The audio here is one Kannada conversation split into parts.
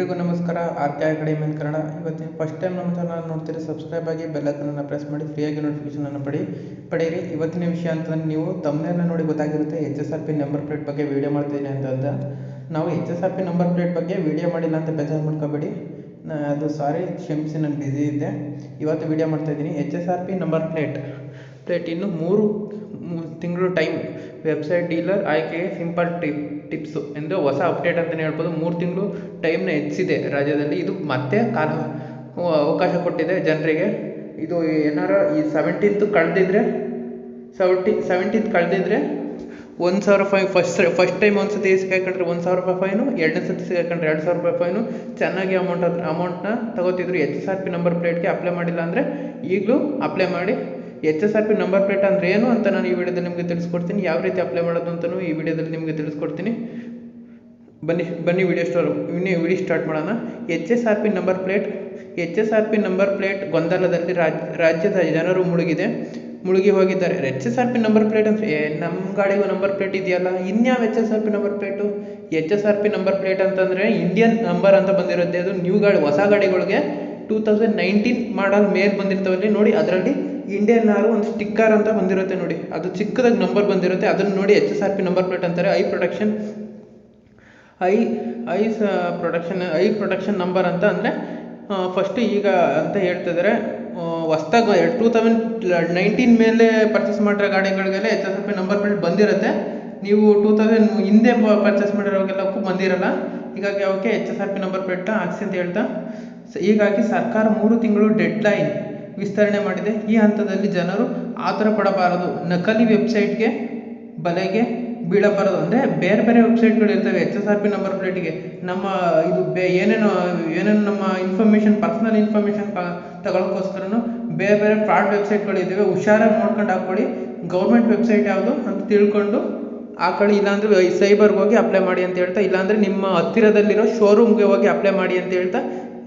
ಎಲ್ರಿಗೂ ನಮಸ್ಕಾರ. R K academy in Kannada ಇವತ್ತಿನ ಫಸ್ಟ್ ಟೈಮ್ ನಮ್ಮ ಚಾನಲ್ ನೋಡ್ತೀರಿ ಸಬ್ಸ್ಕ್ರೈಬ್ ಆಗಿ ಬೆಲ್ಲೈಕನನ್ನು ಪ್ರೆಸ್ ಮಾಡಿ ಫ್ರೀಯಾಗಿ ನೋಟಿಫಿಕೇಶನನ್ನು ಪಡಿ. ಪಡೆಯಿರಿ ಇವತ್ತಿನ ವಿಷಯ ಅಂತಂದ್ರೆ ನೀವು ತಮ್ಮನೇನ ನೋಡಿ ಗೊತ್ತಾಗಿರುತ್ತೆ H S R P number plate ಬಗ್ಗೆ ವಿಡಿಯೋ ಮಾಡ್ತೀನಿ ಅಂತಂದ. ನಾವು H S R P number plate ಬಗ್ಗೆ ವಿಡಿಯೋ ಮಾಡಿಲ್ಲ ಅಂತ ಬೇಜಾರು ಮಾಡ್ಕೋಬೇಡಿ. ಅದು ಸಾರಿ ಕ್ಷಮಿಸಿ, ನಾನು ಬ್ಯುಸಿ ಇದ್ದೆ. ಇವತ್ತು ವಿಡಿಯೋ ಮಾಡ್ತಾಯಿದ್ದೀನಿ H S R P number plate plate ಇನ್ನು ಮೂರು ತಿಂಗಳು ಟೈಮ್ ವೆಬ್ಸೈಟ್ ಡೀಲರ್ ಆಯ್ಕೆಗೆ ಸಿಂಪಲ್ ಟಿಪ್ ಟಿಪ್ಸು ಎಂದು ಹೊಸ ಅಪ್ಡೇಟ್ ಅಂತಲೇ ಹೇಳ್ಬೋದು. ಮೂರು ತಿಂಗಳು ಟೈಮ್ನ ಹೆಚ್ಚಿದೆ ರಾಜ್ಯದಲ್ಲಿ. ಇದು ಮತ್ತೆ ಕಾಲ ಅವಕಾಶ ಕೊಟ್ಟಿದೆ ಜನರಿಗೆ. ಇದು ಏನಾರ ಈ ಸೆವೆಂಟೀನ್ತ್ ಕಳೆದಿದ್ರೆ ಸೆವೆಂಟಿ ಸೆವೆಂಟೀನ್ತ್ ಕಳೆದಿದ್ರೆ ಒಂದು ಸಾವಿರ ರೂಪಾಯಿ ಫಸ್ಟ್ ಫಸ್ಟ್ ಟೈಮ್ ಒಂದು ಸತಿ ಸಿಗಾಕೊಂಡ್ರೆ ಒಂದು ಸಾವಿರ ರೂಪಾಯಿ ಫೈನು ಎರಡನೇ ಸತಿ ಸಿಗಾಕೊಂಡ್ರೆ ಎರಡು ಸಾವಿರ ರೂಪಾಯಿ ಫೈನು ಚೆನ್ನಾಗಿ ಅಮೌಂಟ್ ಅಮೌಂಟ್ನ ತಗೋತಿದ್ರು. H S R P number ಪ್ಲೇಟ್ಗೆ ಅಪ್ಲೈ ಮಾಡಿಲ್ಲ ಅಂದರೆ ಈಗಲೂ ಅಪ್ಲೈ ಮಾಡಿ H S R P number plate ಅಂದ್ರೆ ಏನು ಅಂತ ನಾನು ಈ ವಿಡಿಯೋದಲ್ಲಿ ನಿಮಗೆ ತಿಳಿಸ್ಕೊಡ್ತೀನಿ. ಯಾವ ರೀತಿ ಅಪ್ಲೈ ಮಾಡೋದು ಅಂತಲೂ ಈ ವಿಡಿಯೋದಲ್ಲಿ ನಿಮಗೆ ತಿಳಿಸ್ಕೊಡ್ತೀನಿ. ಬನ್ನಿ ಬನ್ನಿ ವಿಡಿಯೋ ಸ್ಟಾರ್ ಇನ್ನೇ ವಿಡಿಯೋ ಸ್ಟಾರ್ಟ್ ಮಾಡೋಣ. H S R P number plate H S R P number plate ಗೊಂದಲದಲ್ಲಿ ರಾಜ್, ರಾಜ್ಯದ ಜನರು ಮುಳುಗಿದೆ, ಮುಳುಗಿ ಹೋಗಿದ್ದಾರೆ. H S R P number plate ಏ ನಮ್ಮ ಗಾಡಿಗೂ ನಂಬರ್ ಪ್ಲೇಟ್ ಇದೆಯಲ್ಲ? ಇನ್ಯಾವ H S R P number plate H S R P number plate ಅಂತಂದರೆ ಇಂಡಿಯನ್ ನಂಬರ್ ಅಂತ ಬಂದಿರುತ್ತೆ. ಅದು ನ್ಯೂ ಗಾಡಿ, ಹೊಸ ಗಾಡಿಗಳಿಗೆ ಟೂ ತೌಸಂಡ್ ನೈನ್ಟೀನ್ ಮಾಡಲ್ ಮೇಲೆ ಬಂದಿರ್ತಾವಲ್ಲಿ ನೋಡಿ, ಅದರಲ್ಲಿ ಇಂಡಿಯನ್ ಆರು ಒಂದು ಸ್ಟಿಕ್ಕರ್ ಅಂತ ಬಂದಿರುತ್ತೆ ನೋಡಿ. ಅದು ಚಿಕ್ಕದಾಗಿ ನಂಬರ್ ಬಂದಿರುತ್ತೆ. ಅದನ್ನು ನೋಡಿ H S R P number plate ಅಂತಾರೆ. I production I I production I production number ಅಂತ ಅಂದರೆ ಫಸ್ಟು ಈಗ ಅಂತ ಹೇಳ್ತಿದ್ದಾರೆ ಹೊಸ್ದಾಗಿ ಎರಡು ಟೂ ತೌಸಂಡ್ ನೈನ್ಟೀನ್ ಮೇಲೆ ಪರ್ಚೇಸ್ ಮಾಡಿರೋ ಗಾಡಿಗಳಿಗೆಲ್ಲ H S R P number plate ಬಂದಿರುತ್ತೆ. ನೀವು ಟೂ ತೌಸಂಡ್ ಹಿಂದೆ ಪರ್ಚೇಸ್ ಮಾಡಿರೋವಾಗೆಲ್ಲಕ್ಕೂ ಬಂದಿರಲ್ಲ. ಹೀಗಾಗಿ ಅವಕ್ಕೆ H S R P number ಪ್ಲೇಟ್ನ ಹಾಕ್ಸಿ ಅಂತ ಹೇಳ್ತಾ. ಸೊ, ಹೀಗಾಗಿ ಸರ್ಕಾರ ಮೂರು ತಿಂಗಳು ಡೆಡ್ ಲೈನ್ ವಿಸ್ತರಣೆ ಮಾಡಿದೆ. ಈ ಹಂತದಲ್ಲಿ ಜನರು ಆತುರ ಪಡಬಾರದು ನಕಲಿ ವೆಬ್ಸೈಟ್ಗೆ ಬಲೆಗೆ ಬೀಳಬಾರದು. ಅಂದರೆ ಬೇರೆ ಬೇರೆ ವೆಬ್ಸೈಟ್ಗಳು ಇರ್ತವೆ. H S R P number ಪ್ಲೇಟಿಗೆ. ನಮ್ಮ ಇದು ಬೇ ಏನೇನು ಏನೇನು ನಮ್ಮ ಇನ್ಫಾರ್ಮೇಷನ್, ಪರ್ಸನಲ್ ಇನ್ಫಾರ್ಮೇಷನ್ ತಗೊಳ್ಳೋಕ್ಕೋಸ್ಕರನು ಬೇರೆ ಬೇರೆ ಫ್ರಾಡ್ ವೆಬ್ಸೈಟ್ಗಳು ಇದ್ದಾವೆ. ಹುಷಾರಾಗಿ ನೋಡ್ಕೊಂಡು ಹಾಕ್ಕೊಳ್ಳಿ ಗೌರ್ಮೆಂಟ್ ವೆಬ್ಸೈಟ್ ಯಾವುದು ಅಂತ ತಿಳ್ಕೊಂಡು ಹಾಕೊಳ್ಳಿ. ಇಲ್ಲಾಂದ್ರೆ ಸೈಬರ್ಗೆ ಹೋಗಿ ಅಪ್ಲೈ ಮಾಡಿ ಅಂತ ಹೇಳ್ತಾ, ಇಲ್ಲಾಂದರೆ ನಿಮ್ಮ ಹತ್ತಿರದಲ್ಲಿರೋ ಶೋರೂಮ್ಗೆ ಹೋಗಿ ಅಪ್ಲೈ ಮಾಡಿ ಅಂತ ಹೇಳ್ತಾ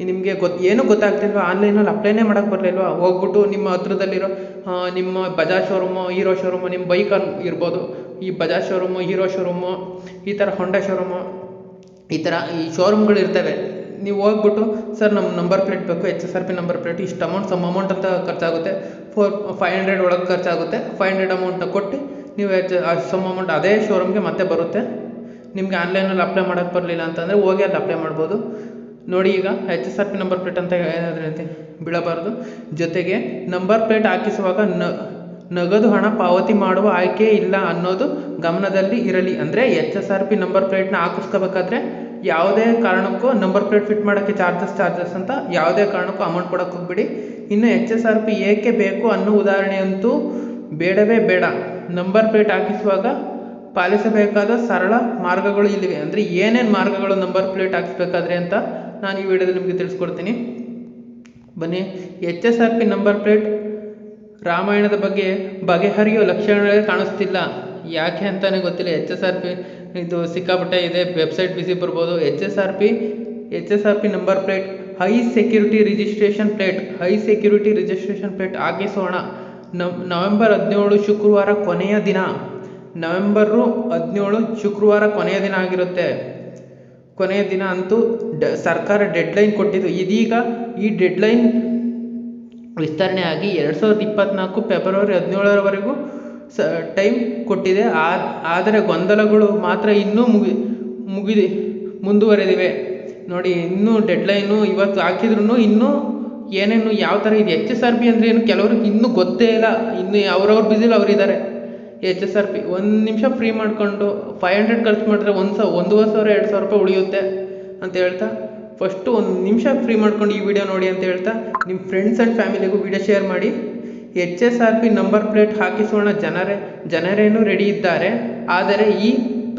ನಿಮಗೆ ಗೊತ್ತು ಏನೂ ಗೊತ್ತಾಗ್ತಿಲ್ವ? ಆನ್ಲೈನಲ್ಲಿ ಅಪ್ಲೈನೇ ಮಾಡೋಕೆ ಬರಲಿಲ್ವಾ? ಹೋಗ್ಬಿಟ್ಟು ನಿಮ್ಮ ಹತ್ರದಲ್ಲಿರೋ ನಿಮ್ಮ ಬಜಾಜ್ ಶೋರೂಮು, ಹೀರೋ ಶೋರೂಮು, ನಿಮ್ಮ ಬೈಕ್ ಇರ್ಬೋದು. ಈ ಬಜಾಜ್ ಶೋರೂಮು, ಹೀರೋ ಶೋರೂಮು, ಈ ಥರ ಹೊಂಡಾ ಶೋರೂಮು, ಈ ಥರ ಈ ಶೋರೂಮ್ಗಳು ಇರ್ತವೆ. ನೀವು ಹೋಗ್ಬಿಟ್ಟು, ಸರ್, ನಮ್ಮ ನಂಬರ್ ಪ್ಲೇಟ್ ಬೇಕು. H S R P number plate. ಇಷ್ಟು ಅಮೌಂಟ್, ಸಮ್ ಅಮೌಂಟ್ ಅಂತ ಖರ್ಚಾಗುತ್ತೆ. ಫೋರ್, ಫೈವ್ ಹಂಡ್ರೆಡ್ ಒಳಗೆ ಖರ್ಚಾಗುತ್ತೆ. ಫೈವ್ ಹಂಡ್ರೆಡ್ ಅಮೌಂಟ್ನ ಕೊಟ್ಟು ನೀವು ಎಚ್ ಸಮ್ ಅಮೌಂಟ್ ಅದೇ ಶೋರೂಮ್ಗೆ ಮತ್ತೆ ಬರುತ್ತೆ. ನಿಮಗೆ ಆನ್ಲೈನಲ್ಲಿ ಅಪ್ಲೈ ಮಾಡೋಕ್ಕೆ ಬರಲಿಲ್ಲ ಅಂತಂದರೆ ಹೋಗಿ ಅಲ್ಲಿ ಅಪ್ಲೈ ಮಾಡ್ಬೋದು. ನೋಡಿ ಈಗ H S R P number plate ಅಂತ ಏನಾದರೂ ಐತೆ ಬೀಳಬಾರ್ದು. ಜೊತೆಗೆ ನಂಬರ್ ಪ್ಲೇಟ್ ಹಾಕಿಸುವಾಗ ನ, ನಗದು ಹಣ ಪಾವತಿ ಮಾಡುವ ಆಯ್ಕೆ ಇಲ್ಲ ಅನ್ನೋದು ಗಮನದಲ್ಲಿ ಇರಲಿ. ಅಂದರೆ H S R P number ಪ್ಲೇಟ್ನ ಹಾಕಿಸ್ಕೋಬೇಕಾದ್ರೆ ಯಾವುದೇ ಕಾರಣಕ್ಕೂ ನಂಬರ್ ಪ್ಲೇಟ್ ಫಿಟ್ ಮಾಡೋಕ್ಕೆ ಚಾರ್ಜಸ್ ಚಾರ್ಜಸ್ ಅಂತ ಯಾವುದೇ ಕಾರಣಕ್ಕೂ ಅಮೌಂಟ್ ಕೊಡೋಕೆ ಹೋಗ್ಬಿಡಿ. ಇನ್ನು ಎಚ್ ಎಸ್ ಆರ್ ಪಿ ಏಕೆ ಬೇಕು ಅನ್ನೋ ಉದಾಹರಣೆಯಂತೂ ಬೇಡವೇ ಬೇಡ. ನಂಬರ್ ಪ್ಲೇಟ್ ಹಾಕಿಸುವಾಗ ಪಾಲಿಸಬೇಕಾದ ಸರಳ ಮಾರ್ಗಗಳು ಇಲ್ಲಿವೆ. ಅಂದರೆ ಏನೇನು ಮಾರ್ಗಗಳು ನಂಬರ್ ಪ್ಲೇಟ್ ಹಾಕಿಸ್ಬೇಕಾದ್ರೆ ಅಂತ ನಾನು ಈ ವಿಡಿಯೋದಲ್ಲಿ ನಿಮಗೆ ತಿಳಿಸ್ಕೊಡ್ತೀನಿ. ಬನ್ನಿ H S R P number plate ರಾಮಾಯಣದ ಬಗ್ಗೆ ಬಗೆಹರಿಯೋ ಲಕ್ಷಣಗಳೇ ಕಾಣಿಸ್ತಿಲ್ಲ. ಯಾಕೆ ಅಂತಲೇ ಗೊತ್ತಿಲ್ಲ. ಎಚ್ ಎಸ್ ಆರ್ ಪಿ ಇದು ಸಿಕ್ಕಾಪಟ್ಟೆ ಇದೆ. ವೆಬ್ಸೈಟ್ ಬಿಸಿ ಬರ್ಬೋದು. H S R P H S R P number plate high security registration plate high security registration plate ಹಾಕಿಸೋಣ. November ಹದಿನೇಳು ಶುಕ್ರವಾರ ಕೊನೆಯ ದಿನ. ನವೆಂಬರು ಹದಿನೇಳು ಶುಕ್ರವಾರ ಕೊನೆಯ ದಿನ ಆಗಿರುತ್ತೆ. ಕೊನೆಯ ದಿನ ಅಂತೂ ಡ, ಸರ್ಕಾರ ಡೆಡ್ಲೈನ್ ಕೊಟ್ಟಿದ್ದು. ಇದೀಗ ಈ ಡೆಡ್ಲೈನ್ ವಿಸ್ತರಣೆ ಆಗಿ ಎರಡು ಸಾವಿರದ ಇಪ್ಪತ್ತ್ನಾಲ್ಕು ಫೆಬ್ರವರಿ ಹದಿನೇಳರವರೆಗೂ ಸ ಟೈಮ್ ಕೊಟ್ಟಿದೆ. ಆದರೆ ಗೊಂದಲಗಳು ಮಾತ್ರ ಇನ್ನೂ ಮುಗಿ, ಮುಗಿದಿ, ಮುಂದುವರೆದಿವೆ. ನೋಡಿ, ಇನ್ನೂ ಡೆಡ್ಲೈನು ಇವತ್ತು ಹಾಕಿದ್ರು ಇನ್ನೂ ಏನೇನು, ಯಾವ ಥರ ಇದೆ? ಎಚ್ ಎಸ್ ಆರ್ ಬಿ ಅಂದರೆ ಏನು? ಕೆಲವ್ರಿಗೆ ಇನ್ನೂ ಗೊತ್ತೇ ಇಲ್ಲ. ಇನ್ನು ಅವ್ರವ್ರ ಬ್ಯುಸಿಲಿ ಅವರಿದ್ದಾರೆ. ಎಚ್ ಎಸ್ ಆರ್ ಪಿ ಒಂದು ನಿಮಿಷ ಫ್ರೀ ಮಾಡಿಕೊಂಡು ಫೈವ್ ಹಂಡ್ರೆಡ್ ಖರ್ಚು ಮಾಡಿದ್ರೆ ಒಂದು ಸಾವಿರ ಒಂದೂವರೆ ಸಾವಿರ, ಎರಡು ಸಾವಿರ ರೂಪಾಯಿ ಉಳಿಯುತ್ತೆ ಅಂತ ಹೇಳ್ತಾ ಫಸ್ಟು ಒಂದು ನಿಮಿಷ ಫ್ರೀ ಮಾಡ್ಕೊಂಡು ಈ ವಿಡಿಯೋ ನೋಡಿ ಅಂತ ಹೇಳ್ತಾ ನಿಮ್ಮ ಫ್ರೆಂಡ್ಸ್ ಆ್ಯಂಡ್ ಫ್ಯಾಮಿಲಿಗೂ ವಿಡಿಯೋ ಶೇರ್ ಮಾಡಿ. H S R P number plate ಹಾಕಿಸೋಣ ಜನರೇ, ಜನರೇನು ರೆಡಿ ಇದ್ದಾರೆ, ಆದರೆ ಈ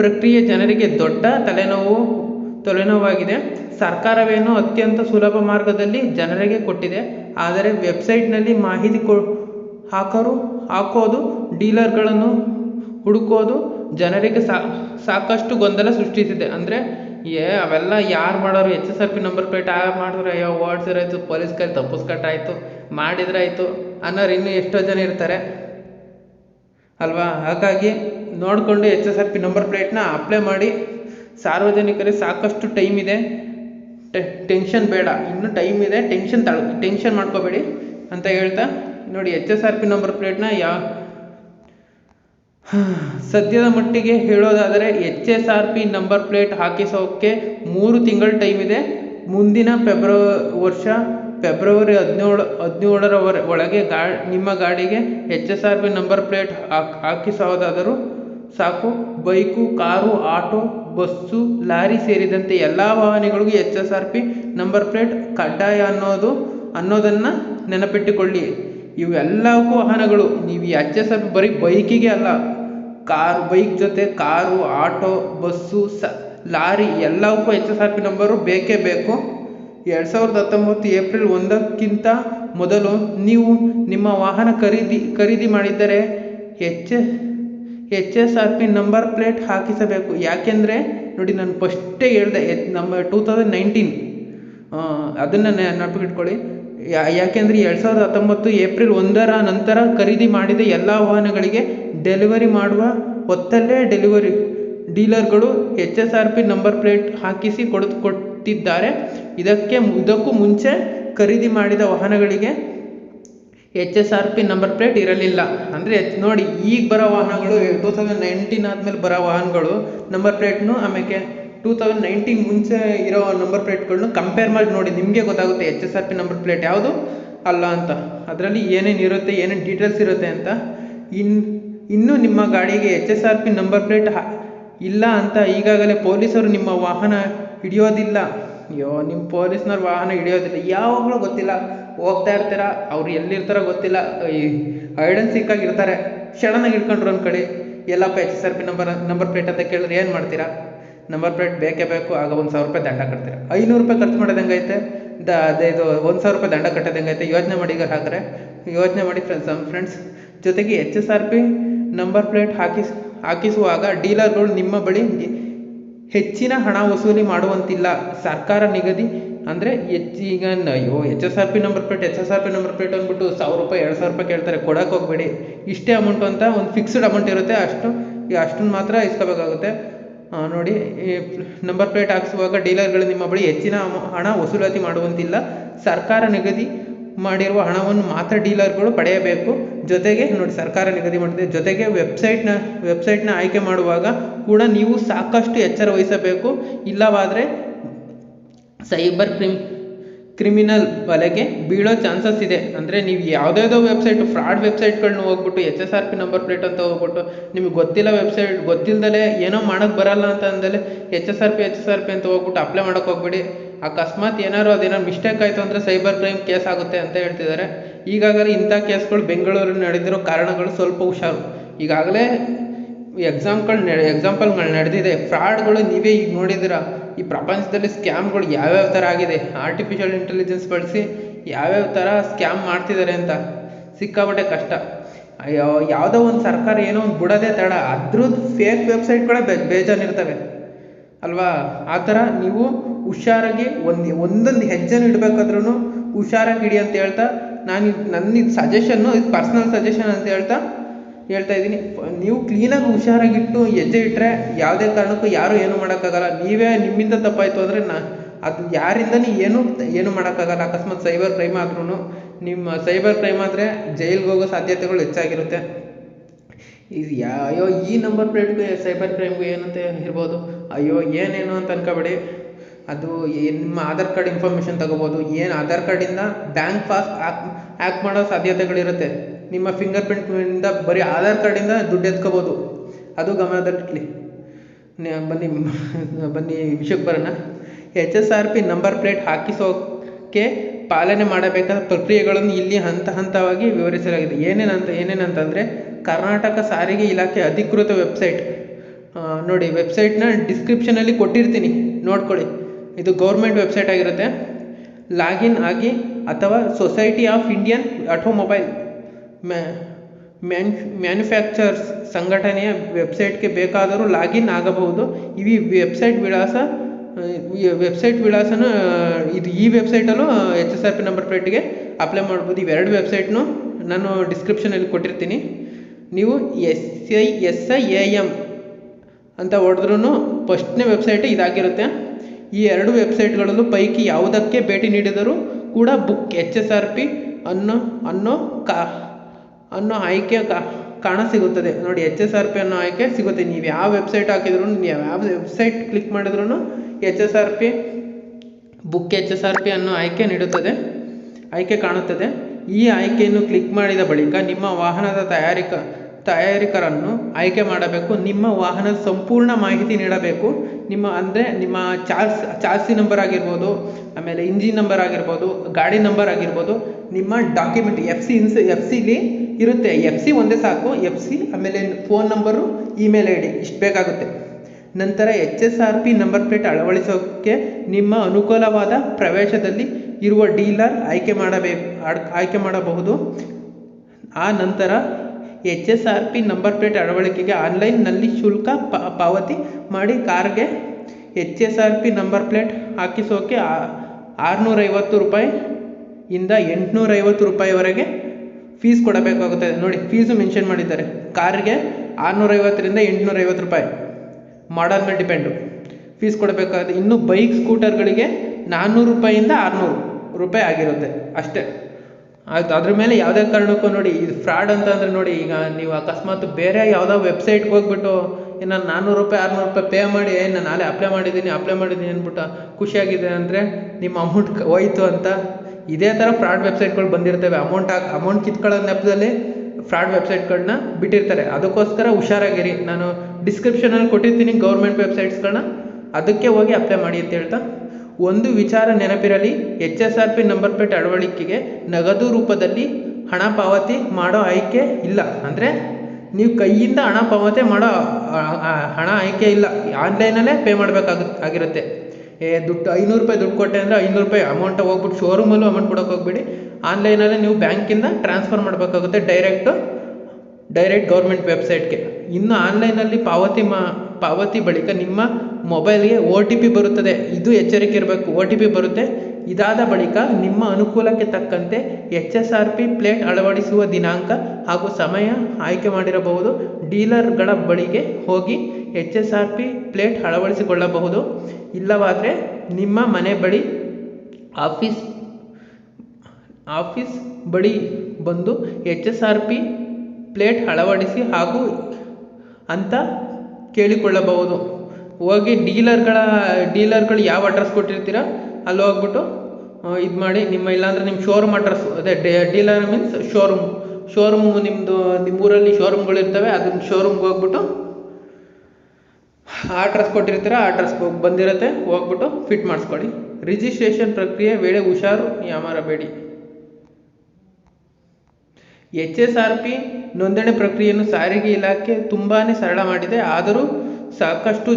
ಪ್ರಕ್ರಿಯೆ ಜನರಿಗೆ ದೊಡ್ಡ ತಲೆನೋವು, ತಲೆನೋವಾಗಿದೆ. ಸರ್ಕಾರವೇನೋ ಅತ್ಯಂತ ಸುಲಭ ಮಾರ್ಗದಲ್ಲಿ ಜನರಿಗೆ ಕೊಟ್ಟಿದೆ, ಆದರೆ ವೆಬ್ಸೈಟ್ನಲ್ಲಿ ಮಾಹಿತಿ ಕೊ ಹಾಕರು, ಹಾಕೋದು, ಡೀಲರ್ಗಳನ್ನು ಹುಡುಕೋದು ಜನರಿಗೆ ಸಾಕಷ್ಟು ಗೊಂದಲ ಸೃಷ್ಟಿಸಿದೆ. ಅಂದರೆ, ಏ, ಅವೆಲ್ಲ ಯಾರು ಮಾಡೋರು? H S R P number plate ಆ ಮಾಡಿದ್ರೆ? ಅಯ್ಯೋ ಓಡಿಸಿರಾಯ್ತು ಪೊಲೀಸ್ ಕೈ ತಪ್ಪಿಸ್ಕಟ್ಟಾಯಿತು ಮಾಡಿದ್ರೆ ಆಯಿತು ಅನ್ನೋರು ಇನ್ನೂ ಎಷ್ಟೋ ಜನ ಇರ್ತಾರೆ. ಅಲ್ವಾ? ಹಾಗಾಗಿ ನೋಡಿಕೊಂಡು H S R P number ಪ್ಲೇಟ್ನ apply ಮಾಡಿ. ಸಾರ್ವಜನಿಕರಿಗೆ ಸಾಕಷ್ಟು ಟೈಮ್ ಇದೆ. ಟೆನ್ಷನ್ ಬೇಡ. ಇನ್ನೂ ಟೈಮ್ ಇದೆ. ಟೆನ್ಷನ್ ತಳ, ಟೆನ್ಷನ್ ಮಾಡ್ಕೋಬೇಡಿ ಅಂತ ಹೇಳ್ತಾ ನೋಡಿ H S R P number ಪ್ಲೇಟ್ನ ಯಾವ ಸದ್ಯದ ಮಟ್ಟಿಗೆ ಹೇಳೋದಾದರೆ H S R P number plate ಹಾಕಿಸೋಕ್ಕೆ ಮೂರು ತಿಂಗಳ ಟೈಮ್ ಇದೆ. ಮುಂದಿನ ಫೆಬ್ರವ ವರ್ಷ ಫೆಬ್ರವರಿ ಹದಿನೇಳು, ಹದಿನೇಳರ ಒಳಗೆ ಗಾ ನಿಮ್ಮ ಗಾಡಿಗೆ H S R P number plate ಹಾಕಿ ಹಾಕಿಸೋದಾದರೂ ಸಾಕು. Bike, car, auto, bus, lorry ಸೇರಿದಂತೆ ಎಲ್ಲ ವಾಹನಗಳಿಗೂ H S R P number plate ಕಡ್ಡಾಯ ಅನ್ನೋದು ಅನ್ನೋದನ್ನು ನೆನಪಿಟ್ಟುಕೊಳ್ಳಿ. ಇವೆಲ್ಲಕ್ಕೂ ವಾಹನಗಳು. ನೀವು ಎಚ್ ಎಸ್ ಬರೀ ಬೈಕಿಗೆ ಅಲ್ಲ, ಕಾರ್, ಬೈಕ್ ಜೊತೆ ಕಾರು, ಆಟೋ, ಬಸ್ಸು, ಸ, lorry, ಎಲ್ಲವಕ್ಕೂ H S R P number ಬೇಕೇ ಬೇಕು. ಎರಡು ಸಾವಿರದ ಹತ್ತೊಂಬತ್ತು ಏಪ್ರಿಲ್ ಒಂದಕ್ಕಿಂತ ಮೊದಲು ನೀವು ನಿಮ್ಮ ವಾಹನ ಖರೀದಿ ಖರೀದಿ ಮಾಡಿದ್ದರೆ H H S R P number plate ಹಾಕಿಸಬೇಕು. ಯಾಕೆಂದರೆ, ನೋಡಿ ನಾನು ಫಸ್ಟೇ ಹೇಳಿದೆ ನಮ್ಮ ಟೂ ತೌಸಂಡ್ ನೈನ್ಟೀನ್ ಅದನ್ನು ನೆನಪಿಟ್ಕೊಳ್ಳಿ. ಯಾಕೆಂದರೆ ಎರಡು ಸಾವಿರದ ಹತ್ತೊಂಬತ್ತು ಏಪ್ರಿಲ್ ಒಂದರ ನಂತರ ಖರೀದಿ ಮಾಡಿದ ಎಲ್ಲ ವಾಹನಗಳಿಗೆ ಡೆಲಿವರಿ ಮಾಡುವ ಹೊತ್ತಲ್ಲೇ delivery ಡೀಲರ್ಗಳು H S R P number plate ಹಾಕಿಸಿ ಕೊಡು ಕೊಟ್ಟಿದ್ದಾರೆ. ಇದಕ್ಕೆ ಇದಕ್ಕೂ ಮುಂಚೆ ಖರೀದಿ ಮಾಡಿದ ವಾಹನಗಳಿಗೆ H S R P number plate ಇರಲಿಲ್ಲ. ಅಂದರೆ ನೋಡಿ, ಈಗ ಬರೋ ವಾಹನಗಳು, ಟೂ ತೌಸಂಡ್ ನೈನ್ಟೀನ್ ಆದಮೇಲೆ ಬರೋ ವಾಹನಗಳು, ನಂಬರ್ ಪ್ಲೇಟ್ನು ಆಮೇಲೆ ಟೂ ತೌಸಂಡ್ ನೈನ್ಟೀನ್ ಮುಂಚೆ ಇರೋ ನಂಬರ್ ಪ್ಲೇಟ್ಗಳನ್ನ ಕಂಪೇರ್ ಮಾಡಿ ನೋಡಿ, ನಿಮಗೆ ಗೊತ್ತಾಗುತ್ತೆ H S R P number plate ಯಾವುದು? ಅಲ್ಲ ಅಂತ. ಅದರಲ್ಲಿ ಏನೇನು ಇರುತ್ತೆ, ಏನೇನು ಡೀಟೇಲ್ಸ್ ಇರುತ್ತೆ ಅಂತ. ಇನ್, ಇನ್ನೂ ನಿಮ್ಮ ಗಾಡಿಗೆ H S R P number plate ಇಲ್ಲ ಅಂತ ಈಗಾಗಲೇ ಪೊಲೀಸರು ನಿಮ್ಮ ವಾಹನ ಹಿಡಿಯೋದಿಲ್ಲ. ಅಯ್ಯೋ ನಿಮ್ಮ ಪೊಲೀಸ್ನವ್ರ ವಾಹನ ಹಿಡಿಯೋದಿಲ್ಲ. ಯಾವಾಗಲೂ ಗೊತ್ತಿಲ್ಲ. ಹೋಗ್ತಾ ಇರ್ತೀರ? ಅವ್ರು ಎಲ್ಲಿರ್ತಾರೋ ಗೊತ್ತಿಲ್ಲ. ಈ ಐಡನ್ ಸಿಕ್ಕಾಗಿರ್ತಾರೆ ಶಡನ್ನಾಗಿ ಹಿಡ್ಕೊಂಡ್ರು ಕಡೆ. ಎಲ್ಲಪ್ಪ H S R P number number plate ಅಂತ ಕೇಳಿದ್ರೆ ಏನು ಮಾಡ್ತೀರಾ? ನಂಬರ್ ಪ್ಲೇಟ್ ಬೇಕೇ ಬೇಕು, ಆಗ ಒಂದು ಸಾವಿರ ರೂಪಾಯಿ ದಂಡ ಕಟ್ತೀರಾ. ಐನೂರು ರೂಪಾಯಿ ಖರ್ಚು ಮಾಡೋದು ದ ಅದೇ ಇದು ಒಂದು ಸಾವಿರ ರೂಪಾಯಿ ದಂಡ ಕಟ್ಟೋದು ಹೆಂಗೈತೆ? ಯೋಚನೆ ಮಾಡಿ ಈಗ ಹಾಕಿದ್ರೆ ಯೋಚನೆ ಮಾಡಿ ಫ್ರೆಂಡ್ಸ್ ನಮ್ಮ ಫ್ರೆಂಡ್ಸ್ ಜೊತೆಗೆ H S R P number plate ಹಾಕಿಸ್ ಹಾಕಿಸುವಾಗ ಡೀಲರ್ಗಳು ನಿಮ್ಮ ಬಳಿ ಹೆಚ್ಚಿನ ಹಣ ವಸೂಲಿ ಮಾಡುವಂತಿಲ್ಲ. ಸರ್ಕಾರ ನಿಗದಿ. ಅಂದರೆ ಹೆಚ್ಚೀಗ ಅಯ್ಯೋ H S R P number plate H S R P number plate ಅಂದ್ಬಿಟ್ಟು ಸಾವಿರ ರೂಪಾಯಿ, ಎರಡು ಸಾವಿರ ರೂಪಾಯಿ ಕೇಳ್ತಾರೆ. ಕೊಡೋಕೆ ಹೋಗಬೇಡಿ. ಇಷ್ಟೇ ಅಮೌಂಟು ಅಂತ ಒಂದು ಫಿಕ್ಸ್ಡ್ ಅಮೌಂಟ್ ಇರುತ್ತೆ. ಅಷ್ಟು ಅಷ್ಟನ್ನು ಮಾತ್ರ ಇಸ್ಕೋಬೇಕಾಗುತ್ತೆ. ನೋಡಿ, ಈ ನಂಬರ್ ಪ್ಲೇಟ್ ಹಾಕಿಸುವಾಗ ಡೀಲರ್ಗಳು ನಿಮ್ಮ ಬಳಿ ಹೆಚ್ಚಿನ ಹಣ ವಸೂಲಾತಿ ಮಾಡುವಂತಿಲ್ಲ. ಸರ್ಕಾರ ನಿಗದಿ ಮಾಡಿರುವ ಹಣವನ್ನು ಮಾತ್ರ ಡೀಲರ್ಗಳು ಪಡೆಯಬೇಕು. ಜೊತೆಗೆ, ನೋಡಿ, ಸರ್ಕಾರ ನಿಗದಿ ಮಾಡಿದೆ. ಜೊತೆಗೆ ವೆಬ್ಸೈಟ್ನ ವೆಬ್ಸೈಟ್ನ ಆಯ್ಕೆ ಮಾಡುವಾಗ ಕೂಡ ನೀವು ಸಾಕಷ್ಟು ಎಚ್ಚರ ವಹಿಸಬೇಕು. ಇಲ್ಲವಾದರೆ ಸೈಬರ್ ಕ್ರಿಮ್ ಕ್ರಿಮಿನಲ್ ಬಲೆಗೆ ಬೀಳೋ ಚಾನ್ಸಸ್ ಇದೆ. ಅಂದರೆ ನೀವು ಯಾವುದ್ಯಾವುದೋ ವೆಬ್ಸೈಟ್ ಫ್ರಾಡ್ ವೆಬ್ಸೈಟ್ಗಳನ್ನ ಹೋಗ್ಬಿಟ್ಟು H S R P number plate ಅಂತ ಹೋಗ್ಬಿಟ್ಟು, ನಿಮಗೆ ಗೊತ್ತಿಲ್ಲ ವೆಬ್ಸೈಟ್ ಗೊತ್ತಿಲ್ಲದಲೇ ಏನೋ ಮಾಡೋಕ್ಕೆ ಬರಲ್ಲ ಅಂತ ಅಂದಲೇ H S R P H S R P ಅಂತ ಹೋಗ್ಬಿಟ್ಟು ಅಪ್ಲೈ ಮಾಡೋಕ್ಕೆ ಹೋಗ್ಬೇಡಿ. ಅಕಸ್ಮಾತ್ ಏನಾದ್ರು ಅದೇನಾದ್ರು ಮಿಸ್ಟೇಕ್ ಆಯಿತು ಅಂದರೆ ಸೈಬರ್ ಕ್ರೈಮ್ ಕೇಸ್ ಆಗುತ್ತೆ ಅಂತ ಹೇಳ್ತಿದ್ದಾರೆ ಈಗಾಗಲೇ ಇಂಥ ಕೇಸ್ಗಳು ಬೆಂಗಳೂರಲ್ಲಿ ನಡೆದಿರೋ ಕಾರಣಗಳು ಸ್ವಲ್ಪ ಹುಷಾರು. ಈಗಾಗಲೇ ಎಕ್ಸಾಮ್ಗಳು ನಡೆ ಎಕ್ಸಾಂಪಲ್ಗಳು ನಡೆದಿದೆ. ಫ್ರಾಡ್ಗಳು ನೀವೇ ಈಗ ನೋಡಿದ್ದೀರ? ಈ ಪ್ರಪಂಚದಲ್ಲಿ ಸ್ಕ್ಯಾಮ್ಗಳು ಯಾವ್ಯಾವ ಥರ ಆಗಿದೆ? ಆರ್ಟಿಫಿಷಿಯಲ್ ಇಂಟೆಲಿಜೆನ್ಸ್ ಬಳಸಿ ಯಾವ್ಯಾವ ಥರ ಸ್ಕ್ಯಾಮ್ ಮಾಡ್ತಿದ್ದಾರೆ ಅಂತ. ಸಿಕ್ಕಾಪಟ್ಟೆ ಕಷ್ಟ. ಅಯ್ಯೋ, ಯಾವುದೋ ಒಂದು ಸರ್ಕಾರ ಏನೋ ಒಂದು ಬಿಡೋದೇ ತಡ. ಅದ್ರದ್ದು ಫೇಕ್ ವೆಬ್ಸೈಟ್ಗಳೇ ಬೇ ಬೇಜಾನಿರ್ತವೆ ಅಲ್ವಾ? ಆ ಥರ ನೀವು ಹುಷಾರಾಗಿ ಒಂದು, ಒಂದೊಂದು ಹೆಜ್ಜೆನೂ ಇಡಬೇಕಾದ್ರೂ ಹುಷಾರಾಗಿ ಇಡಿ ಅಂತ ಹೇಳ್ತಾ, ನಾನು ನನ್ನ ಇದು ಸಜೆಷನ್ನು ಇದು ಪರ್ಸ್ನಲ್ ಸಜೆಷನ್ ಅಂತ ಹೇಳ್ತಾ ಹೇಳ್ತಾ ಇದ್ದೀನಿ. ನೀವು ಕ್ಲೀನಾಗಿ ಹುಷಾರಾಗಿಟ್ಟು ಹೆಜ್ಜೆ ಇಟ್ಟರೆ ಯಾವುದೇ ಕಾರಣಕ್ಕೂ ಯಾರೂ ಏನೂ ಮಾಡೋಕ್ಕಾಗಲ್ಲ. ನೀವೇ ನಿಮ್ಮಿಂದ ತಪ್ಪಾಯಿತು ಅಂದರೆ ನಾ ಅದು ಯಾರಿಂದಲೂ ಏನೂ ಏನು ಮಾಡೋಕ್ಕಾಗಲ್ಲ. ಅಕಸ್ಮಾತ್ ಸೈಬರ್ ಕ್ರೈಮ್ ಆದ್ರೂ ನಿಮ್ಮ ಸೈಬರ್ ಕ್ರೈಮ್ ಆದರೆ ಜೈಲಿಗೆ ಹೋಗೋ ಸಾಧ್ಯತೆಗಳು ಹೆಚ್ಚಾಗಿರುತ್ತೆ. ಇದು ಯಾ, ಅಯ್ಯೋ, ಈ ನಂಬರ್ ಪ್ಲೇಟ್ಗೆ ಸೈಬರ್ ಕ್ರೈಮ್ಗೆ ಏನಂತ ಇರ್ಬೋದು? ಅಯ್ಯೋ, ಏನೇನು ಅಂತ ಅನ್ಕೋಬೇಡಿ. ಅದು ನಿಮ್ಮ ಆಧಾರ್ ಕಾರ್ಡ್ ಇನ್ಫಾರ್ಮೇಷನ್ ತಗೋಬೋದು. ಏನು ಆಧಾರ್ ಕಾರ್ಡಿಂದ ಬ್ಯಾಂಕ್ ಪಾಸ್ ಆ್ಯಕ್ ಆ್ಯಕ್ ಮಾಡೋ ಸಾಧ್ಯತೆಗಳಿರುತ್ತೆ. ನಿಮ್ಮ ಫಿಂಗರ್ ಪ್ರಿಂಟಿಂದ ಬರೀ ಆಧಾರ್ ಕಾರ್ಡಿಂದ ದುಡ್ಡು ಎತ್ಕೋಬೋದು. ಅದು ಗಮನದಲ್ಲಿರಲಿ ಬನ್ನಿ ಬನ್ನಿ ವಿಷಯಕ್ಕೆ ಬರೋಣ. H S R P number plate ಹಾಕಿಸೋಕ್ಕೆ ಪಾಲನೆ ಮಾಡಬೇಕಾದ ಪ್ರಕ್ರಿಯೆಗಳನ್ನು ಇಲ್ಲಿ ಹಂತ ಹಂತವಾಗಿ ವಿವರಿಸಲಾಗಿದೆ. ಏನೇನಂತ, ಏನೇನಂತಂದರೆ ಕರ್ನಾಟಕ ಸಾರಿಗೆ ಇಲಾಖೆ ಅಧಿಕೃತ ವೆಬ್ಸೈಟ್. ನೋಡಿ ವೆಬ್ಸೈಟ್ನ ಡಿಸ್ಕ್ರಿಪ್ಷನಲ್ಲಿ ಕೊಟ್ಟಿರ್ತೀನಿ. ನೋಡ್ಕೊಳ್ಳಿ. ಇದು ಗೌರ್ಮೆಂಟ್ ವೆಬ್ಸೈಟ್ ಆಗಿರುತ್ತೆ. ಲಾಗಿನ್ ಆಗಿ ಅಥವಾ society of Indian automobile manufacturers ಸಂಘಟನೆಯ ವೆಬ್ಸೈಟ್ಗೆ ಬೇಕಾದರೂ ಲಾಗಿನ್ ಆಗಬಹುದು. ಈ ವೆಬ್ಸೈಟ್ ವಿಳಾಸ ವೆಬ್ಸೈಟ್ ವಿಳಾಸನ, ಇದು ಈ ವೆಬ್ಸೈಟಲ್ಲೂ H S R P number ಪ್ಲೇಟಿಗೆ ಅಪ್ಲೈ ಮಾಡ್ಬೋದು. ಇವೆರಡು ವೆಬ್ಸೈಟ್ನು ನಾನು ಡಿಸ್ಕ್ರಿಪ್ಷನಲ್ಲಿ ಕೊಟ್ಟಿರ್ತೀನಿ. ನೀವು S I S I A M ಅಂತ ಹೊಡೆದ್ರೂ ಫಸ್ಟ್ನೇ ವೆಬ್ಸೈಟ್ ಇದಾಗಿರುತ್ತೆ. ಈ ಎರಡು ವೆಬ್ಸೈಟ್ಗಳಲ್ಲೂ ಪೈಕಿ ಯಾವುದಕ್ಕೆ ಭೇಟಿ ನೀಡಿದರೂ ಕೂಡ book H S R P ಅನ್ನೋ ಅನ್ನೋ ಕಾ ಅನ್ನೋ ಆಯ್ಕೆ ಕಾಣ ಸಿಗುತ್ತದೆ. ನೋಡಿ, ಎಚ್ ಎಸ್ ಆರ್ ಪಿ ಅನ್ನೋ ಆಯ್ಕೆ ಸಿಗುತ್ತೆ. ನೀವು ಯಾವ ವೆಬ್ಸೈಟ್ ಹಾಕಿದ್ರು, ನೀವು ಯಾವ ವೆಬ್ಸೈಟ್ ಕ್ಲಿಕ್ ಮಾಡಿದ್ರು H S R P, book H S R P ಅನ್ನೋ ಆಯ್ಕೆ ನೀಡುತ್ತದೆ, ಆಯ್ಕೆ ಕಾಣುತ್ತದೆ. ಈ ಆಯ್ಕೆಯನ್ನು ಕ್ಲಿಕ್ ಮಾಡಿದ ಬಳಿಕ ನಿಮ್ಮ ವಾಹನದ ತಯಾರಿಕ, ತಯಾರಿಕರನ್ನು ಆಯ್ಕೆ ಮಾಡಬೇಕು. ನಿಮ್ಮ ವಾಹನದ ಸಂಪೂರ್ಣ ಮಾಹಿತಿ ನೀಡಬೇಕು. ನಿಮ್ಮ ಅಂದರೆ ನಿಮ್ಮ ಚಾರ್ಸ್ ಚಾರ್ಸಿ ನಂಬರ್ ಆಗಿರ್ಬೋದು, ಆಮೇಲೆ ಇಂಜಿನ್ ನಂಬರ್ ಆಗಿರ್ಬೋದು, ಗಾಡಿ ನಂಬರ್ ಆಗಿರ್ಬೋದು, ನಿಮ್ಮ ಡಾಕ್ಯುಮೆಂಟ್ ಎಫ್ ಸಿ ಇನ್ಸ್, ಎಫ್ ಸಿಲಿ ಇರುತ್ತೆ. ಎಫ್ ಸಿ ಒಂದೇ ಸಾಕು. ಎಫ್ ಸಿ ಆಮೇಲೆ phone number email I D ಇಷ್ಟು ಬೇಕಾಗುತ್ತೆ. ನಂತರ H S R P number plate ಅಳವಡಿಸೋಕ್ಕೆ ನಿಮ್ಮ ಅನುಕೂಲವಾದ ಪ್ರವೇಶದಲ್ಲಿ ಇರುವ ಡೀಲರ್ ಆಯ್ಕೆ ಮಾಡಬೇಕು ಆಯ್ಕೆ ಮಾಡಬಹುದು. ಆ ನಂತರ H S R P number plate ಅಳವಡಿಕೆಗೆ ಆನ್ಲೈನ್ನಲ್ಲಿ ಶುಲ್ಕ ಪಾವತಿ ಮಾಡಿ ಕಾರ್ಗೆ H S R P number plate ಹಾಕಿಸೋಕೆ ಆರುನೂರೈವತ್ತು ರೂಪಾಯಿ ಇಂದ ಎಂಟುನೂರೈವತ್ತು ರೂಪಾಯಿವರೆಗೆ ಫೀಸ್ ಕೊಡಬೇಕಾಗುತ್ತೆ. ನೋಡಿ ಫೀಸು ಮೆನ್ಷನ್ ಮಾಡಿದ್ದಾರೆ. ಕಾರ್ಗೆ ಆರುನೂರೈವತ್ತರಿಂದ ಎಂಟುನೂರೈವತ್ತು ರೂಪಾಯಿ. ಮಾಡಲ್ ಮೇಲೆ ಡಿಪೆಂಡು ಫೀಸ್ ಕೊಡಬೇಕಾಗುತ್ತೆ ಇನ್ನು ಬೈಕ್ ಸ್ಕೂಟರ್ಗಳಿಗೆ ನಾನ್ನೂರು ರೂಪಾಯಿಂದ ಆರುನೂರು ರೂಪಾಯಿ ಆಗಿರುತ್ತೆ. ಅಷ್ಟೇ. ಅದು ಅದ್ರ ಮೇಲೆ ಯಾವುದೇ ಕಾರಣಕ್ಕೂ ನೋಡಿ, ಇದು ಫ್ರಾಡ್ ಅಂತ ಅಂದರೆ ನೋಡಿ, ಈಗ ನೀವು ಅಕಸ್ಮಾತ್ ಬೇರೆ ಯಾವುದೋ ವೆಬ್ಸೈಟ್ಗೆ ಹೋಗ್ಬಿಟ್ಟು ಇನ್ನು ನಾನ್ನೂರು ರೂಪಾಯಿ, ಆರುನೂರು ರೂಪಾಯಿ ಪೇ ಮಾಡಿ ನಾನು ನಾಳೆ ಅಪ್ಲೈ ಮಾಡಿದ್ದೀನಿ ಅಪ್ಲೈ ಮಾಡಿದ್ದೀನಿ ಅಂದ್ಬಿಟ್ಟು ಖುಷಿಯಾಗಿದೆ ಅಂದರೆ ನಿಮ್ಮ ಅಮೌಂಟ್ ಹೋಯ್ತು ಅಂತ ಇದೇ ಥರ ಫ್ರಾಡ್ ವೆಬ್ಸೈಟ್ಗಳು ಬಂದಿರ್ತವೆ. ಅಮೌಂಟ್ ಹಾಕಿ ಅಮೌಂಟ್ ಕಿತ್ಕೊಳ್ಳೋ ನೆಪದಲ್ಲಿ ಫ್ರಾಡ್ ವೆಬ್ಸೈಟ್ಗಳನ್ನ ಬಿಟ್ಟಿರ್ತಾರೆ. ಅದಕ್ಕೋಸ್ಕರ ಹುಷಾರಾಗಿರಿ. ನಾನು ಡಿಸ್ಕ್ರಿಪ್ಷನಲ್ಲಿ ಕೊಟ್ಟಿರ್ತೀನಿ ಗೌರ್ಮೆಂಟ್ ವೆಬ್ಸೈಟ್ಸ್ಗಳನ್ನ ಅದಕ್ಕೆ ಹೋಗಿ ಅಪ್ಲೈ ಮಾಡಿ ಅಂತ ಹೇಳ್ತಾ, ಒಂದು ವಿಚಾರ ನೆನಪಿರಲಿ. H S R P number plate ಅಳವಡಿಕೆಗೆ ನಗದು ರೂಪದಲ್ಲಿ ಹಣ ಪಾವತಿ ಮಾಡೋ ಆಯ್ಕೆ ಇಲ್ಲ. ಅಂದರೆ ನೀವು ಕೈಯಿಂದ ಹಣ ಪಾವತಿ ಮಾಡೋ ಹಣ ಆಯ್ಕೆ ಇಲ್ಲ. ಆನ್ಲೈನಲ್ಲೇ ಪೇ ಮಾಡಬೇಕಾಗ, ಆಗಿರುತ್ತೆ. ಏ, ದುಡ್ಡು ಐನೂರು ರೂಪಾಯಿ ದುಡ್ಡು ಕೊಟ್ಟೆ ಅಂದರೆ ಐನೂರು ರೂಪಾಯಿ ಅಮೌಂಟ್ ಹೋಗ್ಬಿಟ್ಟು ಶೋರೂಮಲ್ಲೂ ಅಮೌಂಟ್ ಕೊಡೋಕೆ ಹೋಗ್ಬೇಡಿ. ಆನ್ಲೈನಲ್ಲೇ ನೀವು ಬ್ಯಾಂಕಿಂದ ಟ್ರಾನ್ಸ್ಫರ್ ಮಾಡಬೇಕಾಗುತ್ತೆ ಡೈರೆಕ್ಟು ಡೈರೆಕ್ಟ್ ಗೌರ್ಮೆಂಟ್ ವೆಬ್ಸೈಟ್ಗೆ ಇನ್ನು ಆನ್ಲೈನಲ್ಲಿ ಪಾವತಿ ಮಾ, ಪಾವತಿ ಬಳಿಕ ನಿಮ್ಮ ಮೊಬೈಲ್ಗೆ ಒ ಟಿ ಪಿ ಬರುತ್ತದೆ. ಇದು ಎಚ್ಚರಿಕೆ ಇರಬೇಕು. ಒ ಟಿ ಪಿ ಬರುತ್ತೆ. ಇದಾದ ಬಳಿಕ ನಿಮ್ಮ ಅನುಕೂಲಕ್ಕೆ ತಕ್ಕಂತೆ H S R P plate ಅಳವಡಿಸುವ ದಿನಾಂಕ ಹಾಗೂ ಸಮಯ ಆಯ್ಕೆ ಮಾಡಿರಬಹುದು. ಡೀಲರ್ಗಳ ಬಳಿಗೆ ಹೋಗಿ H S R P plate ಅಳವಡಿಸಿಕೊಳ್ಳಬಹುದು. ಇಲ್ಲವಾದರೆ ನಿಮ್ಮ ಮನೆ ಬಳಿ ಆಫೀಸ್ ಆಫೀಸ್ ಬಳಿ ಬಂದು H S R P plate ಅಳವಡಿಸಿ ಹಾಗೂ ಅಂತ ಕೇಳಿಕೊಳ್ಳಬಹುದು. ಹೋಗಿ ಡೀಲರ್ಗಳ, ಡೀಲರ್ಗಳು ಯಾವ ಅಡ್ರೆಸ್ ಕೊಟ್ಟಿರ್ತೀರ, ಅಲ್ಲಿ ಹೋಗ್ಬಿಟ್ಟು ಇದು ಮಾಡಿ ನಿಮ್ಮ, ಇಲ್ಲಾಂದರೆ ನಿಮ್ಮ ಶೋರೂಮ್ ಅಡ್ರೆಸ್ ಅದೇ ಡೀಲರ್ ಮೀನ್ಸ್ ಶೋರೂಮ್ ಶೋರೂಮು ನಿಮ್ಮದು ನಿಮ್ಮ ಊರಲ್ಲಿ ಶೋರೂಮ್ಗಳು ಇರ್ತವೆ ಅದನ್ನ ಶೋರೂಮ್ಗೆ ಹೋಗ್ಬಿಟ್ಟು ಆ ಅಡ್ರೆಸ್ ಕೊಟ್ಟಿರ್ತೀರ, ಆ ಅಡ್ರೆಸ್ಗೆ ಹೋಗಿ ಬಂದಿರುತ್ತೆ, ಹೋಗ್ಬಿಟ್ಟು ಫಿಟ್ ಮಾಡಿಸ್ಕೊಳ್ಳಿ. ರಿಜಿಸ್ಟ್ರೇಷನ್ ಪ್ರಕ್ರಿಯೆ ವೇಳೆ ಹುಷಾರು ಯಾಮಾರಬೇಡಿ ಎಚ್ ಎಸ್ ಆರ್ ಪಿ ನೋಂದಣಿ ಪ್ರಕ್ರಿಯೆಯನ್ನು ಸಾರಿಗೆ ಇಲಾಖೆ ತುಂಬಾ ಸರಳ ಮಾಡಿದೆ. ಆದರೂ ಸಾಕಷ್ಟು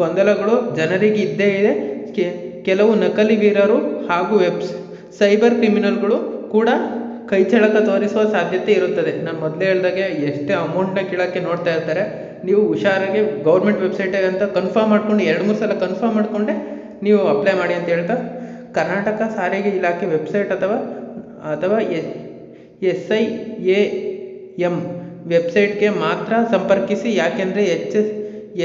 ಗೊಂದಲಗಳು ಜನರಿಗೆ ಇದ್ದೇ ಇದೆ. ಕೆಲವು ನಕಲಿ ವೀರರು ಹಾಗೂ ವೆಬ್ಸ್ ಸೈಬರ್ ಕ್ರಿಮಿನಲ್ಗಳು ಕೂಡ ಕೈಚಳಕ ತೋರಿಸುವ ಸಾಧ್ಯತೆ ಇರುತ್ತದೆ. ನಾನು ಮೊದಲೇ ಹೇಳ್ದಾಗೆ ಎಷ್ಟೇ ಅಮೌಂಟ್ನ ಕೀಳೋಕ್ಕೆ ನೋಡ್ತಾ ಇರ್ತಾರೆ. ನೀವು ಹುಷಾರಾಗಿ ಗೌರ್ಮೆಂಟ್ ವೆಬ್ಸೈಟಿಗೆ ಅಂತ ಕನ್ಫರ್ಮ್ ಮಾಡ್ಕೊಂಡು, ಎರಡು, ಮೂರು ಸಲ ಕನ್ಫರ್ಮ್ ಮಾಡಿಕೊಂಡೆ, ನೀವು ಅಪ್ಲೈ ಮಾಡಿ ಅಂತ ಹೇಳ್ತಾ, ಕರ್ನಾಟಕ ಸಾರಿಗೆ ಇಲಾಖೆ ವೆಬ್ಸೈಟ್ ಅಥವಾ ಅಥವಾ ಎಸ್ ಐ ಎ ಎಂ ವೆಬ್ಸೈಟ್ಗೆ ಮಾತ್ರ ಸಂಪರ್ಕಿಸಿ, ಯಾಕೆಂದರೆ H S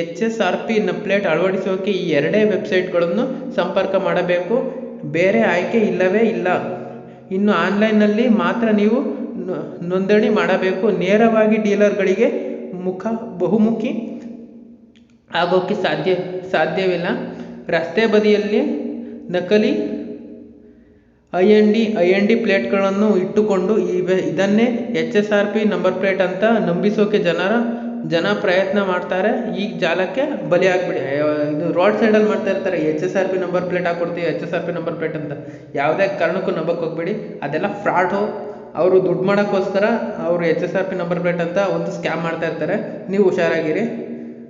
H S R P plate ಅಳವಡಿಸೋಕೆ ಈ ಎರಡೇ ವೆಬ್ಸೈಟ್ಗಳನ್ನು ಸಂಪರ್ಕ ಮಾಡಬೇಕು. ಬೇರೆ ಆಯ್ಕೆ ಇಲ್ಲವೇ ಇಲ್ಲ. ಇನ್ನು ಆನ್ಲೈನ್ನಲ್ಲಿ ಮಾತ್ರ ನೀವು ನೋಂದಣಿ ಮಾಡಬೇಕು. ನೇರವಾಗಿ ಡೀಲರ್ಗಳಿಗೆ ಮುಖ ಬಹುಮುಖಿ ಆಗೋಕ್ಕೆ ಸಾಧ್ಯ ಸಾಧ್ಯವಿಲ್ಲ. ರಸ್ತೆ ಬದಿಯಲ್ಲಿ ನಕಲಿ I N D I N D ಪ್ಲೇಟ್ಗಳನ್ನು ಇಟ್ಟುಕೊಂಡು ಇವೆ ಇದನ್ನೇ H S R P number plate ಅಂತ ನಂಬಿಸೋಕೆ ಜನರ ಜನ ಪ್ರಯತ್ನ ಮಾಡ್ತಾರೆ. ಈ ಜಾಲಕ್ಕೆ ಅಯ್ಯೋ, ಇದು ರೋಡ್ ಸೈಡಲ್ಲಿ ಮಾಡ್ತಾ ಇರ್ತಾರೆ. H S R P number plate ಹಾಕ್ಕೊಡ್ತೀವಿ H S R P number plate ಅಂತ. ಯಾವುದೇ ಕಾರಣಕ್ಕೂ ನಂಬಕ್ಕೆ ಹೋಗ್ಬೇಡಿ. ಅದೆಲ್ಲ ಫ್ರಾಡು ಅವರು ದುಡ್ಡು ಮಾಡೋಕ್ಕೋಸ್ಕರ ಅವರು H S R P number plate ಅಂತ ಒಂದು ಸ್ಕ್ಯಾಮ್ ಮಾಡ್ತಾ ಇರ್ತಾರೆ. ನೀವು ಹುಷಾರಾಗಿರಿ.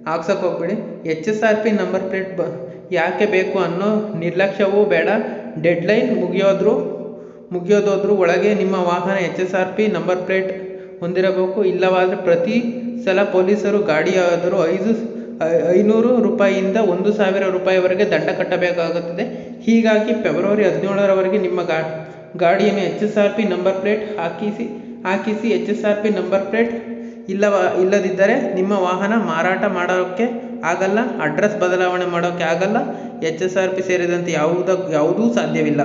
ಹಾಕ್ಸೋಕೆ ಹೋಗ್ಬೇಡಿ. H S R P number plate ಬ ಯಾಕೆ ಬೇಕು ಅನ್ನೋ ನಿರ್ಲಕ್ಷ್ಯವೂ ಬೇಡ. ಡೆಡ್ಲೈನ್ ಮುಗಿಯೋದ್ರು, ಮುಗಿಯೋದೋದ್ರೂ ಒಳಗೆ ನಿಮ್ಮ ವಾಹನ H S R P number plate ಹೊಂದಿರಬೇಕು. ಇಲ್ಲವಾದರೆ ಪ್ರತಿ ಸಲ ಪೊಲೀಸರು ಗಾಡಿಯಾದರೂ ಐದು ಐನೂರು ರೂಪಾಯಿಯಿಂದ ಒಂದು ಸಾವಿರ ರೂಪಾಯಿವರೆಗೆ ದಂಡ ಕಟ್ಟಬೇಕಾಗುತ್ತದೆ. ಹೀಗಾಗಿ ಫೆಬ್ರವರಿ ಹದಿನೇಳರವರೆಗೆ ನಿಮ್ಮ ಗಾ ಗಾಡಿಯನ್ನು H S R P number plate ಹಾಕಿಸಿ ಹಾಕಿಸಿ H S R P number plate ಇಲ್ಲವ, ಇಲ್ಲದಿದ್ದರೆ ನಿಮ್ಮ ವಾಹನ ಮಾರಾಟ ಮಾಡೋಕ್ಕೆ ಆಗಲ್ಲ, ಅಡ್ರೆಸ್ ಬದಲಾವಣೆ ಮಾಡೋಕ್ಕೆ ಆಗಲ್ಲ, ಎಚ್ ಎಸ್ ಆರ್ ಪಿ ಸೇರಿದಂತೆ ಯಾವುದ, ಯಾವುದೂ ಸಾಧ್ಯವಿಲ್ಲ.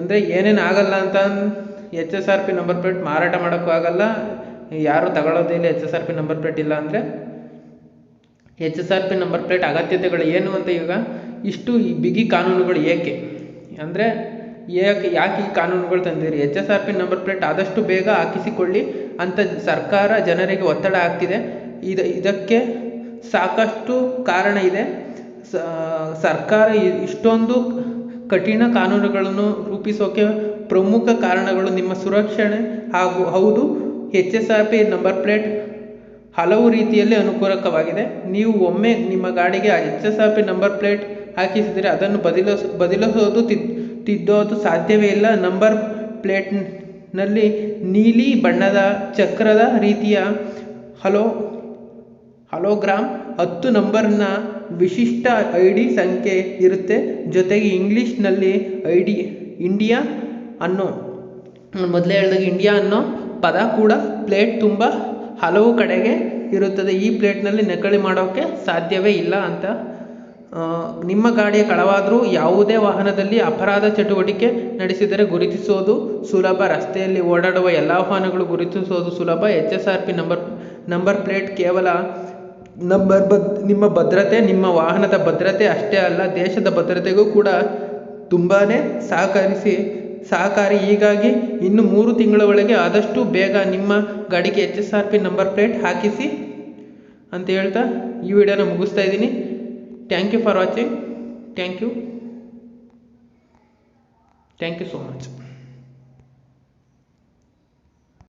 ಅಂದರೆ ಏನೇನು ಆಗಲ್ಲ ಅಂತ H S R P number plate ಮಾರಾಟ ಮಾಡೋಕ್ಕೂ ಆಗಲ್ಲ, ಯಾರು ತಗೊಳ್ಳೋದೇ ಇಲ್ಲ H S R P number plate ಇಲ್ಲ ಅಂದರೆ. H S R P number plate ಅಗತ್ಯತೆಗಳು ಏನು ಅಂತ ಈಗ ಇಷ್ಟು ಈ ಬಿಗಿ ಕಾನೂನುಗಳು ಏಕೆ? ಅಂದರೆ ಏಕೆ, ಯಾಕೆ ಈ ಕಾನೂನುಗಳು ತಂದಿರಿ? H S R P number plate ಆದಷ್ಟು ಬೇಗ ಹಾಕಿಸಿಕೊಳ್ಳಿ ಅಂತ ಸರ್ಕಾರ ಜನರಿಗೆ ಒತ್ತಡ ಆಗ್ತಿದೆ ಇದು, ಇದಕ್ಕೆ ಸಾಕಷ್ಟು ಕಾರಣ ಇದೆ. ಸರ್ಕಾರ ಇಷ್ಟೊಂದು ಕಠಿಣ ಕಾನೂನುಗಳನ್ನು ರೂಪಿಸೋಕೆ ಪ್ರಮುಖ ಕಾರಣಗಳು ನಿಮ್ಮ ಸುರಕ್ಷಣೆ ಹಾಗೂ, ಹೌದು, H S R P number plate ಹಲವು ರೀತಿಯಲ್ಲಿ ಅನುಕೂಲಕವಾಗಿದೆ. ನೀವು ಒಮ್ಮೆ ನಿಮ್ಮ ಗಾಡಿಗೆ H S R P number plate ಹಾಕಿಸಿದರೆ ಅದನ್ನು ಬದಲಿಸ, ಬದಲಿಸೋದು ತಿದ್ ತಿದ್ದೋದು ಸಾಧ್ಯವೇ ಇಲ್ಲ. ನಂಬರ್ ಪ್ಲೇಟ್ನಲ್ಲಿ ನೀಲಿ ಬಣ್ಣದ ಚಕ್ರದ ರೀತಿಯ ಹಲೋ, ಹಲೋಗ್ರಾಮ್ ಹತ್ತು ನಂಬರ್ನ ವಿಶಿಷ್ಟ ಐ ಡಿ ಸಂಖ್ಯೆ ಇರುತ್ತೆ. ಜೊತೆಗೆ ಇಂಗ್ಲೀಷ್ನಲ್ಲಿ ಐ ಡಿ ಇಂಡಿಯಾ ಅನ್ನೋ, ಮೊದಲೇ ಹೇಳಿದಾಗ ಇಂಡಿಯಾ ಅನ್ನೋ ಪದ ಕೂಡ ಪ್ಲೇಟ್ ತುಂಬ ಹಲವು ಕಡೆಗೆ ಇರುತ್ತದೆ. ಈ ಪ್ಲೇಟ್ನಲ್ಲಿ ನಕಲಿ ಮಾಡೋಕ್ಕೆ ಸಾಧ್ಯವೇ ಇಲ್ಲ ಅಂತ ನಿಮ್ಮ ಗಾಡಿಯ ಕಳವಾದರೂ ಯಾವುದೇ ವಾಹನದಲ್ಲಿ ಅಪರಾಧ ಚಟುವಟಿಕೆ ನಡೆಸಿದರೆ ಗುರುತಿಸೋದು ಸುಲಭ. ರಸ್ತೆಯಲ್ಲಿ ಓಡಾಡುವ ಎಲ್ಲ ವಾಹನಗಳು ಗುರುತಿಸೋದು ಸುಲಭ. H S R P number number plate ಕೇವಲ ನಂಬರ್ ಬದ್, ನಿಮ್ಮ ಭದ್ರತೆ, ನಿಮ್ಮ ವಾಹನದ ಭದ್ರತೆ ಅಷ್ಟೇ ಅಲ್ಲ, ದೇಶದ ಭದ್ರತೆಗೂ ಕೂಡ ತುಂಬಾ ಸಹಕರಿಸಿ, ಸಹಕಾರಿ. ಹೀಗಾಗಿ ಇನ್ನು ಮೂರು ತಿಂಗಳ ಒಳಗೆ ಆದಷ್ಟು ಬೇಗ ನಿಮ್ಮ ಗಾಡಿಗೆ H S R P number plate ಹಾಕಿಸಿ ಅಂತ ಹೇಳ್ತಾ ಈ ವಿಡಿಯೋನ ಮುಗಿಸ್ತಾ ಇದ್ದೀನಿ. thank you for watching. Thank you. Thank you so much.